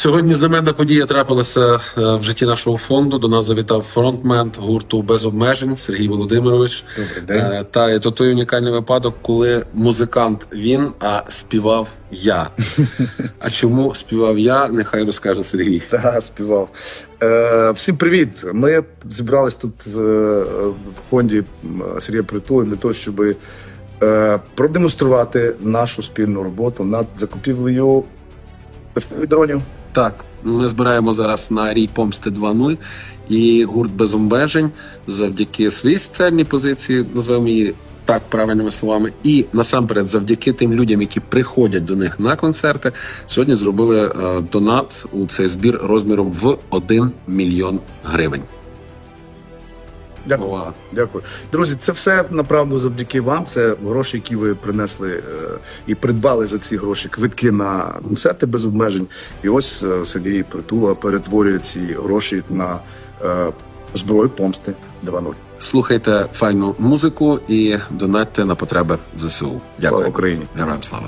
Сьогодні знаменна подія трапилася е, в житті нашого фонду. До нас завітав фронтмен гурту без обмежень Сергій Володимирович. Добрий день. Е, Та то той унікальний випадок, коли музикант він, а співав я. А чому співав я? Нехай розкаже Сергій. Та, співав. Е, всім привіт! Ми зібрались тут в фонді Сергія Притули для того, щоб продемонструвати нашу спільну роботу над закупівлею дронів. Так, ми збираємо зараз на рій помсти 2.0 і гурт без обмежень завдяки своїй соціальній позиції, називаємо її так правильними словами, і насамперед завдяки тим людям, які приходять до них на концерти, сьогодні зробили е, донат у цей збір розміром в 1 мільйон гривень. Дякую. Увага. Дякую. Друзі, це все направду завдяки вам. Це гроші, які ви принесли е, і придбали за ці гроші квитки на концерти без обмежень. І ось е, Сергій Притула перетворює ці гроші на е, зброю помсти 2.0. Слухайте файну музику і донатьте на потреби ЗСУ. Слава Дякую. Україні! Героям слава.